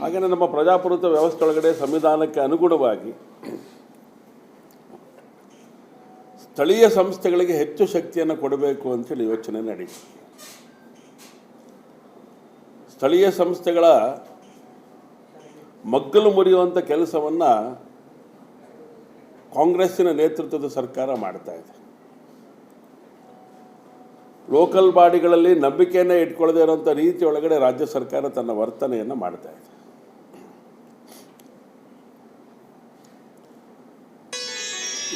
ಹಾಗೆಯೇ ನಮ್ಮ ಪ್ರಜಾಪ್ರಭುತ್ವ ವ್ಯವಸ್ಥೆ ಒಳಗಡೆ ಸಂವಿಧಾನಕ್ಕೆ ಅನುಗುಣವಾಗಿ ಸ್ಥಳೀಯ ಸಂಸ್ಥೆಗಳಿಗೆ ಹೆಚ್ಚು ಶಕ್ತಿಯನ್ನು ಕೊಡಬೇಕು ಅಂತೇಳಿ ಯೋಚನೆ ನಡೀತು ಸ್ಥಳೀಯ ಸಂಸ್ಥೆಗಳ ಮಗ್ಗಲು ಮುರಿಯುವಂಥ ಕೆಲಸವನ್ನು ಕಾಂಗ್ರೆಸ್ಸಿನ ನೇತೃತ್ವದ ಸರ್ಕಾರ ಮಾಡ್ತಾ ಇದೆ. ಲೋಕಲ್ ಬಾಡಿಗಳಲ್ಲಿ ನಂಬಿಕೆಯನ್ನು ಇಟ್ಕೊಳ್ಳದೇ ರೀತಿ ಒಳಗಡೆ ರಾಜ್ಯ ಸರ್ಕಾರ ತನ್ನ ವರ್ತನೆಯನ್ನು ಮಾಡ್ತಾ ಇದೆ.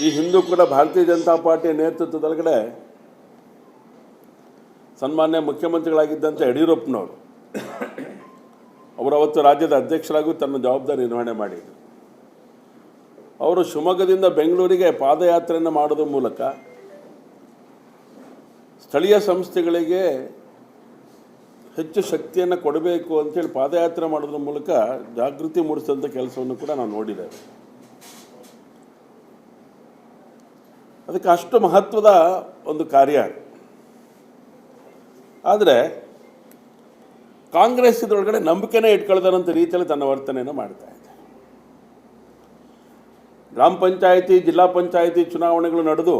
ಈ ಹಿಂದೂ ಕೂಡ ಭಾರತೀಯ ಜನತಾ ಪಾರ್ಟಿಯ ನೇತೃತ್ವದೊಳಗಡೆ ಸನ್ಮಾನ್ಯ ಮುಖ್ಯಮಂತ್ರಿಗಳಾಗಿದ್ದಂಥ ಯಡಿಯೂರಪ್ಪನವರು ಅವರು ಅವತ್ತು ರಾಜ್ಯದ ಅಧ್ಯಕ್ಷರಾಗೂ ತನ್ನ ಜವಾಬ್ದಾರಿ ನಿರ್ವಹಣೆ ಮಾಡಿದರು. ಅವರು ಶಿವಮೊಗ್ಗದಿಂದ ಬೆಂಗಳೂರಿಗೆ ಪಾದಯಾತ್ರೆಯನ್ನು ಮಾಡೋದ್ರ ಮೂಲಕ ಸ್ಥಳೀಯ ಸಂಸ್ಥೆಗಳಿಗೆ ಹೆಚ್ಚು ಶಕ್ತಿಯನ್ನು ಕೊಡಬೇಕು ಅಂತೇಳಿ ಪಾದಯಾತ್ರೆ ಮಾಡೋದ್ರ ಮೂಲಕ ಜಾಗೃತಿ ಮೂಡಿಸಿದಂಥ ಕೆಲಸವನ್ನು ಕೂಡ ನಾವು ನೋಡಿದ್ದೇವೆ. ಅದಕ್ಕೆ ಅಷ್ಟು ಮಹತ್ವದ ಒಂದು ಕಾರ್ಯ ಆದರೆ ಕಾಂಗ್ರೆಸ್ ಇದರೊಳಗಡೆ ನಂಬಿಕೆನೇ ಇಟ್ಕೊಳ್ದಾರಂಥ ರೀತಿಯಲ್ಲಿ ತನ್ನ ವರ್ತನೆಯನ್ನು ಮಾಡ್ತಾ ಇದೆ ಗ್ರಾಮ ಪಂಚಾಯಿತಿ, ಜಿಲ್ಲಾ ಪಂಚಾಯಿತಿ ಚುನಾವಣೆಗಳು ನಡೆದು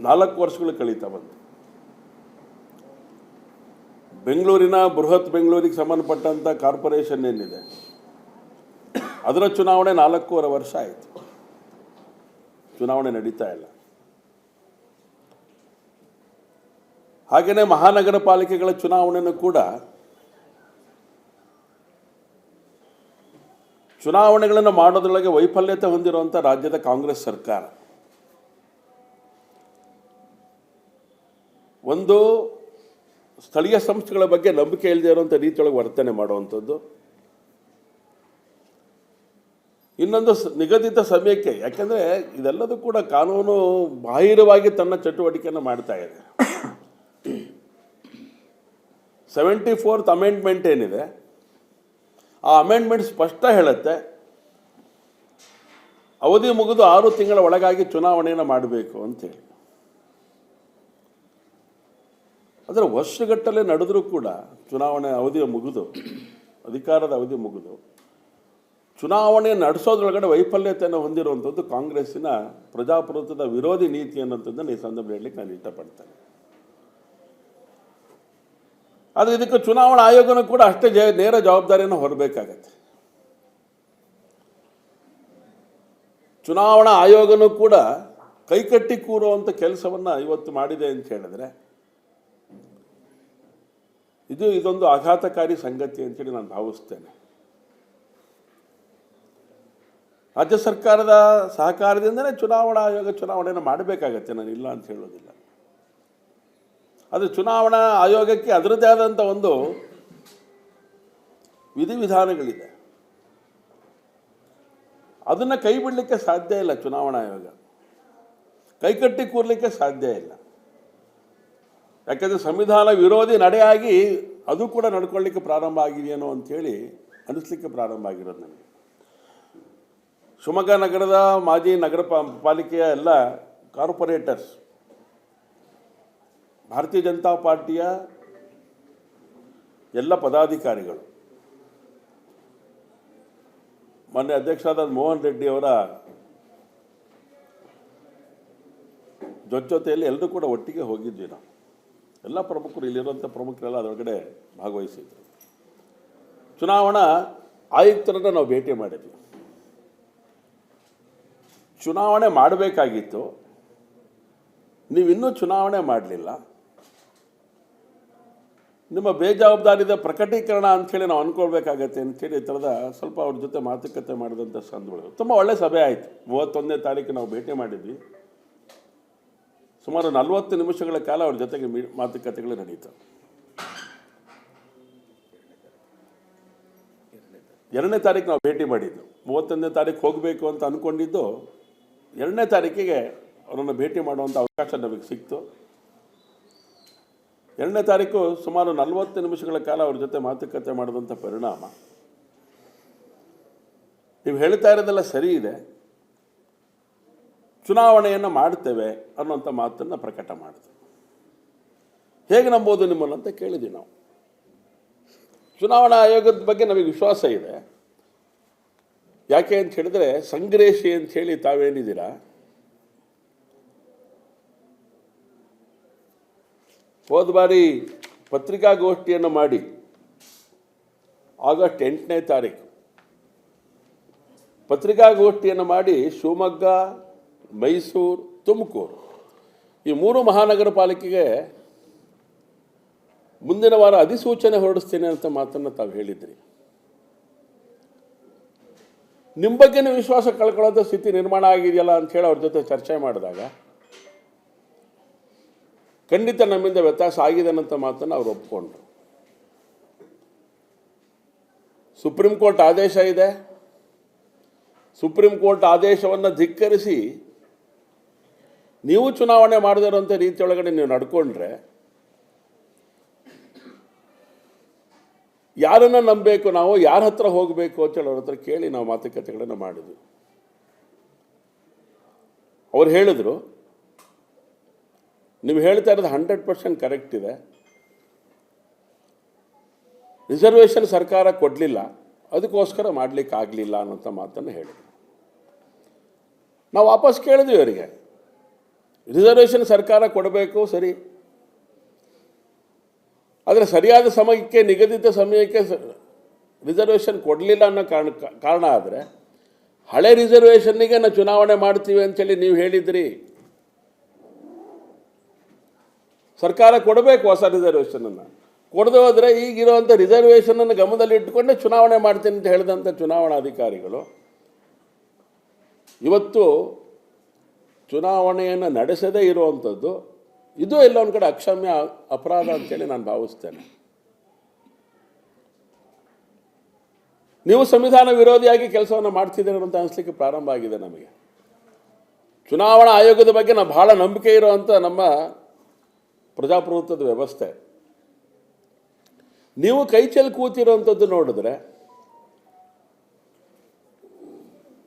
ನಾಲ್ಕು ವರ್ಷಗಳು ಕಳೀತಾ ಬಂತು. ಬೆಂಗಳೂರಿನ ಬೃಹತ್ ಬೆಂಗಳೂರಿಗೆ ಸಂಬಂಧಪಟ್ಟಂಥ ಕಾರ್ಪೊರೇಷನ್ ಏನಿದೆ, ಅದರ ಚುನಾವಣೆ ನಾಲ್ಕೂವರೆ ವರ್ಷ ಆಯಿತು. ಚುನಾವಣೆ ನಡೀತಾ ಇಲ್ಲ. ಹಾಗೆಯೇ ಮಹಾನಗರ ಪಾಲಿಕೆಗಳ ಚುನಾವಣೆಯನ್ನು ಕೂಡ ಚುನಾವಣೆಗಳನ್ನು ಮಾಡೋದ್ರೊಳಗೆ ವೈಫಲ್ಯತೆ ಹೊಂದಿರುವಂಥ ರಾಜ್ಯದ ಕಾಂಗ್ರೆಸ್ ಸರ್ಕಾರ. ಒಂದು ಸ್ಥಳೀಯ ಸಂಸ್ಥೆಗಳ ಬಗ್ಗೆ ನಂಬಿಕೆ ಇಲ್ಲದೆ ಇರುವಂಥ ರೀತಿಯೊಳಗೆ ವರ್ತನೆ ಮಾಡುವಂಥದ್ದು. ಇನ್ನೊಂದು ನಿಗದಿತ ಸಮಯಕ್ಕೆ, ಯಾಕೆಂದರೆ ಇದೆಲ್ಲದೂ ಕೂಡ ಕಾನೂನು ಬಾಹಿರವಾಗಿ ತನ್ನ ಚಟುವಟಿಕೆಯನ್ನು ಮಾಡ್ತಾ ಇದೆ. ಸೆವೆಂಟಿ ಫೋರ್ತ್ ಅಮೆಂಡ್ಮೆಂಟ್ ಏನಿದೆ, ಆ ಅಮೆಂಡ್ಮೆಂಟ್ ಸ್ಪಷ್ಟ ಹೇಳುತ್ತೆ, ಅವಧಿ ಮುಗಿದು ಆರು ತಿಂಗಳ ಒಳಗಾಗಿ ಚುನಾವಣೆಯನ್ನು ಮಾಡಬೇಕು ಅಂತೇಳಿ. ಆದರೆ ವರ್ಷಗಟ್ಟಲೆ ನಡೆದರೂ ಕೂಡ ಚುನಾವಣೆ ಅವಧಿ ಮುಗಿದು, ಅಧಿಕಾರದ ಅವಧಿ ಮುಗಿದು ಚುನಾವಣೆ ನಡೆಸೋದ್ರೊಳಗಡೆ ವೈಫಲ್ಯತೆಯನ್ನು ಹೊಂದಿರುವಂಥದ್ದು ಕಾಂಗ್ರೆಸ್ಸಿನ ಪ್ರಜಾಪ್ರಭುತ್ವದ ವಿರೋಧಿ ನೀತಿ ಅನ್ನೋಂಥದ್ದನ್ನು ಈ ಸಂದರ್ಭ ಹೇಳಲಿಕ್ಕೆ ನಾನು ಇಷ್ಟಪಡ್ತೇನೆ. ಆದರೆ ಇದಕ್ಕೆ ಚುನಾವಣಾ ಆಯೋಗನೂ ಕೂಡ ಅಷ್ಟೇ ಜ, ನೇರ ಜವಾಬ್ದಾರಿಯನ್ನು ಹೊರಬೇಕಾಗತ್ತೆ. ಚುನಾವಣಾ ಆಯೋಗನೂ ಕೂಡ ಕೈಕಟ್ಟಿ ಕೂರುವಂಥ ಕೆಲಸವನ್ನು ಇವತ್ತು ಮಾಡಿದೆ ಅಂತ ಹೇಳಿದ್ರೆ, ಇದು ಇದೊಂದು ಆಘಾತಕಾರಿ ಸಂಗತಿ ಅಂತೇಳಿ ನಾನು ಭಾವಿಸ್ತೇನೆ. ರಾಜ್ಯ ಸರ್ಕಾರದ ಸಹಕಾರದಿಂದನೇ ಚುನಾವಣಾ ಆಯೋಗ ಚುನಾವಣೆಯನ್ನು ಮಾಡಬೇಕಾಗತ್ತೆ. ನಾನು ಇಲ್ಲ ಅಂತ ಹೇಳೋದಿಲ್ಲ. ಆದರೆ ಚುನಾವಣಾ ಆಯೋಗಕ್ಕೆ ಅದರದ್ದೇ ಆದಂಥ ಒಂದು ವಿಧಿವಿಧಾನಗಳಿದೆ. ಅದನ್ನು ಕೈ ಬಿಡಲಿಕ್ಕೆ ಸಾಧ್ಯ ಇಲ್ಲ ಚುನಾವಣಾ ಆಯೋಗ. ಕೈಕಟ್ಟಿ ಕೂರ್ಲಿಕ್ಕೆ ಸಾಧ್ಯ ಇಲ್ಲ. ಯಾಕಂದರೆ ಸಂವಿಧಾನ ವಿರೋಧಿ ನಡೆಯಾಗಿ ಅದು ಕೂಡ ನಡ್ಕೊಳ್ಳಿಕ್ಕೆ ಪ್ರಾರಂಭ ಆಗಿದೆಯೇನೋ ಅಂಥೇಳಿ ಅನಿಸ್ಲಿಕ್ಕೆ ಪ್ರಾರಂಭ ಆಗಿರೋದು ನನಗೆ ಶಿವಮೊಗ್ಗ ನಗರದ ಮಾಜಿ ನಗರ ಪಾಲಿಕೆಯ ಎಲ್ಲ ಕಾರ್ಪೊರೇಟರ್ಸ್, ಭಾರತೀಯ ಜನತಾ ಪಾರ್ಟಿಯ ಎಲ್ಲ ಪದಾಧಿಕಾರಿಗಳು ಮೊನ್ನೆ ಅಧ್ಯಕ್ಷರಾದ ಮೋಹನ್ ರೆಡ್ಡಿ ಅವರ ಜೊತೆಯಲ್ಲಿ ಎಲ್ಲರೂ ಕೂಡ ಒಟ್ಟಿಗೆ ಹೋಗಿದ್ವಿ ನಾವು. ಎಲ್ಲ ಪ್ರಮುಖರು ಇಲ್ಲಿರುವಂಥ ಪ್ರಮುಖರೆಲ್ಲ ಅದರೊಳಗಡೆ ಭಾಗವಹಿಸಿದ್ರು. ಚುನಾವಣಾ ಆಯುಕ್ತರನ್ನು ನಾವು ಭೇಟಿ ಮಾಡಿದ್ವಿ. ಚುನಾವಣೆ ಮಾಡಬೇಕಾಗಿತ್ತು. ನೀವಿನ್ನೂ ಚುನಾವಣೆ ಮಾಡಲಿಲ್ಲ. ನಿಮ್ಮ ಬೇಜವಾಬ್ದಾರಿದ ಪ್ರಕಟೀಕರಣ ಅಂಥೇಳಿ ನಾವು ಅಂದ್ಕೊಳ್ಬೇಕಾಗತ್ತೆ ಅಂಥೇಳಿ ಈ ಥರದ ಸ್ವಲ್ಪ ಅವ್ರ ಜೊತೆ ಮಾತುಕತೆ ಮಾಡಿದಂಥ ಸಂದರ್ಭಗಳು ತುಂಬ ಒಳ್ಳೆ ಸಭೆ ಆಯಿತು. ಮೂವತ್ತೊಂದನೇ ತಾರೀಕು ನಾವು ಭೇಟಿ ಮಾಡಿದ್ವಿ. ಸುಮಾರು ನಲವತ್ತು ನಿಮಿಷಗಳ ಕಾಲ ಅವ್ರ ಜೊತೆಗೆ ಮೀ, ಮಾತುಕತೆಗಳು ನಡೀತು. ಎರಡನೇ ತಾರೀಕು ನಾವು ಭೇಟಿ ಮಾಡಿದ್ದು. ಮೂವತ್ತೊಂದನೇ ತಾರೀಕು ಹೋಗಬೇಕು ಅಂತ ಅಂದ್ಕೊಂಡಿದ್ದು ಎರಡನೇ ತಾರೀಕಿಗೆ ಅವರನ್ನು ಭೇಟಿ ಮಾಡುವಂಥ ಅವಕಾಶ ನಮಗೆ ಸಿಕ್ತು. ಎರಡನೇ ತಾರೀಕು ಸುಮಾರು ನಲವತ್ತು ನಿಮಿಷಗಳ ಕಾಲ ಅವ್ರ ಜೊತೆ ಮಾತುಕತೆ ಮಾಡಿದಂಥ ಪರಿಣಾಮ. ನೀವು ಹೇಳ್ತಾ ಇರೋದೆಲ್ಲ ಸರಿ ಇದೆ. ಚುನಾವಣೆಯನ್ನು ಮಾಡ್ತೇವೆ ಅನ್ನೋಂಥ ಮಾತನ್ನು ಪ್ರಕಟ ಮಾಡಿದೆ ಹೇಗೆ ನಂಬೋದು ನಿಮ್ಮನ್ನು ಅಂತ ಕೇಳಿದ್ವಿ ನಾವು. ಚುನಾವಣಾ ಆಯೋಗದ ಬಗ್ಗೆ ನಮಗೆ ವಿಶ್ವಾಸ ಇದೆ. ಯಾಕೆ ಅಂತ ಹೇಳಿದ್ರೆ ಸಂಗ್ರೇಶಿ ಅಂತ ಹೇಳಿ ತಾವೇನಿದ್ದೀರಾ? ಹೋದ ಬಾರಿ ಪತ್ರಿಕಾಗೋಷ್ಠಿಯನ್ನು ಮಾಡಿ, ಆಗಸ್ಟ್ ಎಂಟನೇ ತಾರೀಕು. ಪತ್ರಿಕಾಗೋಷ್ಠಿಯನ್ನು ಮಾಡಿ ಶಿವಮೊಗ್ಗ, ಮೈಸೂರು, ತುಮಕೂರು. ಈ ಮೂರು ಮಹಾನಗರ ಪಾಲಿಕೆಗೆ ಮುಂದಿನ ವಾರ ಅಧಿಸೂಚನೆ ಹೊರಡಿಸ್ತೀನಿ ಅಂತ ಮಾತನ್ನು ತಾವು ಹೇಳಿದ್ರಿ. ನಿಮ್ಮ ಬಗ್ಗೆನೂ ವಿಶ್ವಾಸ ಕಳ್ಕೊಳ್ಳೋದು ಸ್ಥಿತಿ ನಿರ್ಮಾಣ ಆಗಿದೆಯಲ್ಲ ಅಂತ ಹೇಳಿ ಅವ್ರ ಜೊತೆ ಚರ್ಚೆ ಮಾಡಿದಾಗ, ಖಂಡಿತ ನಮ್ಮಿಂದ ವ್ಯತ್ಯಾಸ ಆಗಿದೆ ಅನ್ನೋಂಥ ಮಾತನ್ನು ಅವ್ರು ಒಪ್ಕೊಂಡ್ರು. ಸುಪ್ರೀಂ ಕೋರ್ಟ್ ಆದೇಶ ಇದೆ. ಸುಪ್ರೀಂ ಕೋರ್ಟ್ ಆದೇಶವನ್ನು ಧಿಕ್ಕರಿಸಿ ನೀವು ಚುನಾವಣೆ ಮಾಡದಿರೋಂಥ ರೀತಿಯೊಳಗಡೆ ನೀವು ನಡ್ಕೊಂಡ್ರೆ ಯಾರನ್ನ ನಂಬಬೇಕು ನಾವು, ಯಾರ ಹತ್ರ ಹೋಗಬೇಕು ಅಂತೇಳಿ ಅವ್ರ ಹತ್ರ ಕೇಳಿ ನಾವು ಮಾತುಕತೆಗಳನ್ನು ಮಾಡಿದ್ವಿ. ಅವ್ರು ಹೇಳಿದ್ರು, ನೀವು ಹೇಳ್ತಾ ಇರೋದು ಹಂಡ್ರೆಡ್ ಪರ್ಸೆಂಟ್ ಕರೆಕ್ಟ್ ಇದೆ. ರಿಸರ್ವೇಷನ್ ಸರ್ಕಾರ ಕೊಡಲಿಲ್ಲ, ಅದಕ್ಕೋಸ್ಕರ ಮಾಡಲಿಕ್ಕೆ ಆಗಲಿಲ್ಲ ಅನ್ನೋಂಥ ಮಾತನ್ನು ಹೇಳಿದ್ರು. ನಾವು ವಾಪಸ್ ಕೇಳಿದ್ವಿ ಅವರಿಗೆ. ರಿಸರ್ವೇಷನ್ ಸರ್ಕಾರ ಕೊಡಬೇಕು, ಸರಿ. ಆದರೆ ಸರಿಯಾದ ಸಮಯಕ್ಕೆ, ನಿಗದಿತ ಸಮಯಕ್ಕೆ ರಿಸರ್ವೇಷನ್ ಕೊಡಲಿಲ್ಲ ಅನ್ನೋ ಕಾರಣ ಕಾರಣ ಆದರೆ, ಹಳೆ ರಿಸರ್ವೇಷನ್ನಿಗೆ ನಾವು ಚುನಾವಣೆ ಮಾಡ್ತೀವಿ ಅಂತೇಳಿ ನೀವು ಹೇಳಿದ್ರಿ. ಸರ್ಕಾರ ಕೊಡಬೇಕು ಹೊಸ ರಿಸರ್ವೇಷನನ್ನು ಕೊಡದೆ ಹೋದರೆ ಈಗಿರುವಂಥ ರಿಸರ್ವೇಷನನ್ನು ಗಮನದಲ್ಲಿ ಇಟ್ಟುಕೊಂಡೇ ಚುನಾವಣೆ ಮಾಡ್ತೀನಿ ಅಂತ ಹೇಳಿದಂಥ ಚುನಾವಣಾಧಿಕಾರಿಗಳು ಇವತ್ತು ಚುನಾವಣೆಯನ್ನು ನಡೆಸದೇ ಇರುವಂಥದ್ದು ಇದು ಎಲ್ಲ ಒಂದು ಕಡೆ ಅಕ್ಷಮ್ಯ ಅಪರಾಧ ಅಂತೇಳಿ ನಾನು ಭಾವಿಸ್ತೇನೆ. ನೀವು ಸಂವಿಧಾನ ವಿರೋಧಿಯಾಗಿ ಕೆಲಸವನ್ನು ಮಾಡ್ತಿದ್ದೀರ ಅಂತ ಅನಿಸ್ಲಿಕ್ಕೆ ಪ್ರಾರಂಭ ಆಗಿದೆ ನಮಗೆ. ಚುನಾವಣಾ ಆಯೋಗದ ಬಗ್ಗೆ ನಾವು ಬಹಳ ನಂಬಿಕೆ ಇರುವಂಥ ನಮ್ಮ ಪ್ರಜಾಪ್ರಭುತ್ವದ ವ್ಯವಸ್ಥೆ. ನೀವು ಕೈ ಚೆಲ್ಲಿ ಕೂತಿರೋವಂಥದ್ದು ನೋಡಿದ್ರೆ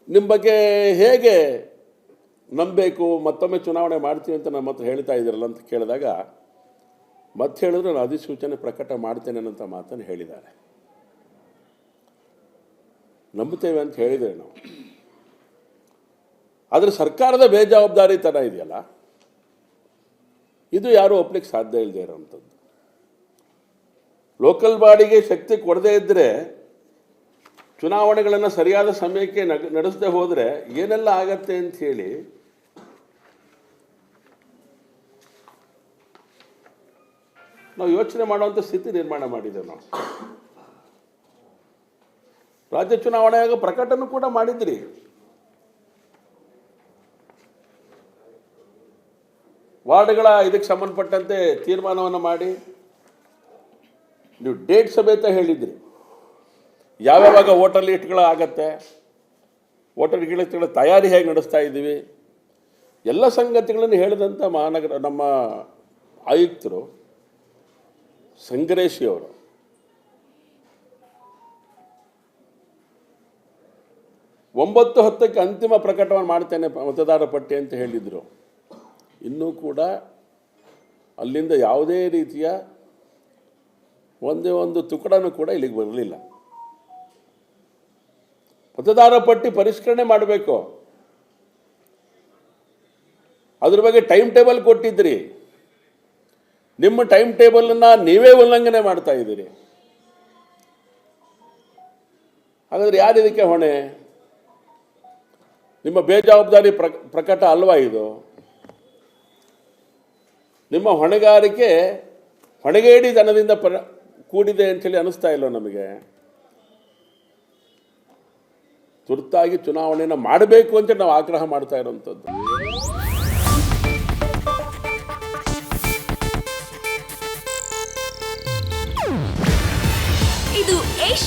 ನಿಮ್ಮ ಬಗ್ಗೆ ಹೇಗೆ ನಂಬಬೇಕು, ಮತ್ತೊಮ್ಮೆ ಚುನಾವಣೆ ಮಾಡ್ತೀವಿ ಅಂತ ನಮ್ಮ ಹತ್ರ ಹೇಳ್ತಾ ಇದ್ದೀರಲ್ಲ ಅಂತ ಕೇಳಿದಾಗ ಮತ್ತೆ ಹೇಳಿದ್ರು ನಾನು ಅಧಿಸೂಚನೆ ಪ್ರಕಟ ಮಾಡ್ತೇನೆ ಅನ್ನೋಂಥ ಮಾತನ್ನು ಹೇಳಿದ್ದಾರೆ. ನಂಬುತ್ತೇವೆ ಅಂತ ಹೇಳಿದ್ದೇವೆ ನಾವು. ಆದರೆ ಸರ್ಕಾರದ ಬೇಜವಾಬ್ದಾರಿತನ ಇದೆಯಲ್ಲ? ಇದು ಯಾರೂ ಒಪ್ಲಿಕ್ಕೆ ಸಾಧ್ಯ ಇಲ್ಲದೆ ಇರೋವಂಥದ್ದು. ಲೋಕಲ್ ಬಾಡಿಗೆ ಶಕ್ತಿ ಕೊಡದೇ ಇದ್ದರೆ ಚುನಾವಣೆಗಳನ್ನು ಸರಿಯಾದ ಸಮಯಕ್ಕೆ ನಡೆಸದೆ ಹೋದರೆ ಏನೆಲ್ಲ ಆಗತ್ತೆ ಅಂತ ಹೇಳಿ ನಾವು ಯೋಚನೆ ಮಾಡುವಂಥ ಸ್ಥಿತಿ ನಿರ್ಮಾಣ ಮಾಡಿದ್ದೇವೆ ನಾವು. ರಾಜ್ಯ ಚುನಾವಣೆ ಆಗ ಪ್ರಕಟಣೆ ಕೂಡ ಮಾಡಿದ್ರಿ. ವಾರ್ಡ್ಗಳ ಇದಕ್ಕೆ ಸಂಬಂಧಪಟ್ಟಂತೆ ತೀರ್ಮಾನವನ್ನು ಮಾಡಿ ನೀವು ಡೇಟ್ ಸಮೇತ ಹೇಳಿದ್ರಿ. ಯಾವ್ಯಾವಾಗ ವೋಟರ್ ಲಿಸ್ಟ್ಗಳು ಆಗತ್ತೆ, ವೋಟರ್ ಲಿಸ್ಟ್ಗಳ ತಯಾರಿ ಹೇಗೆ ನಡೆಸ್ತಾ ಇದ್ದೀವಿ, ಎಲ್ಲ ಸಂಗತಿಗಳನ್ನು ಹೇಳಿದಂಥ ಮಹಾನಗರ ನಮ್ಮ ಆಯುಕ್ತರು ಸಂಗ್ರೇಶಿ ಅವರು. ಒಂಬತ್ತು ಹತ್ತಕ್ಕೆ ಅಂತಿಮ ಪ್ರಕಟವನ್ನು ಮಾಡ್ತೇನೆ ಮತದಾರ ಪಟ್ಟಿ ಅಂತ ಹೇಳಿದರು. ಇನ್ನೂ ಕೂಡ ಅಲ್ಲಿಂದ ಯಾವುದೇ ರೀತಿಯ ಒಂದೇ ಒಂದು ತುಕಡನೂ ಕೂಡ ಇಲ್ಲಿಗೆ ಬರಲಿಲ್ಲ. ಮತದಾರ ಪಟ್ಟಿ ಪರಿಷ್ಕರಣೆ ಮಾಡಬೇಕು. ಅದ್ರ ಬಗ್ಗೆ ಟೈಮ್ ಟೇಬಲ್ ಕೊಟ್ಟಿದ್ರಿ. ನಿಮ್ಮ ಟೈಮ್ ಟೇಬಲನ್ನು ನೀವೇ ಉಲ್ಲಂಘನೆ ಮಾಡ್ತಾ ಇದ್ದೀರಿ. ಹಾಗಾದ್ರೆ ಯಾರು ಇದಕ್ಕೆ ಹೊಣೆ? ನಿಮ್ಮ ಬೇಜವಾಬ್ದಾರಿ ಪ್ರ ಪ್ರಕಟ ಅಲ್ವಾ ಇದು? ನಿಮ್ಮ ಹೊಣೆಗಾರಿಕೆ ಹೊಣೆಗೇಡಿ ಜನದಿಂದ ಪರ, ಕೂಡಿದೆ ಅಂತೇಳಿ ಅನಿಸ್ತಾ ಇಲ್ಲೋ ನಮಗೆ? ತುರ್ತಾಗಿ ಚುನಾವಣೆಯನ್ನು ಮಾಡಬೇಕು ಅಂತ ನಾವು ಆಗ್ರಹ ಮಾಡ್ತಾ ಇರೋವಂಥದ್ದು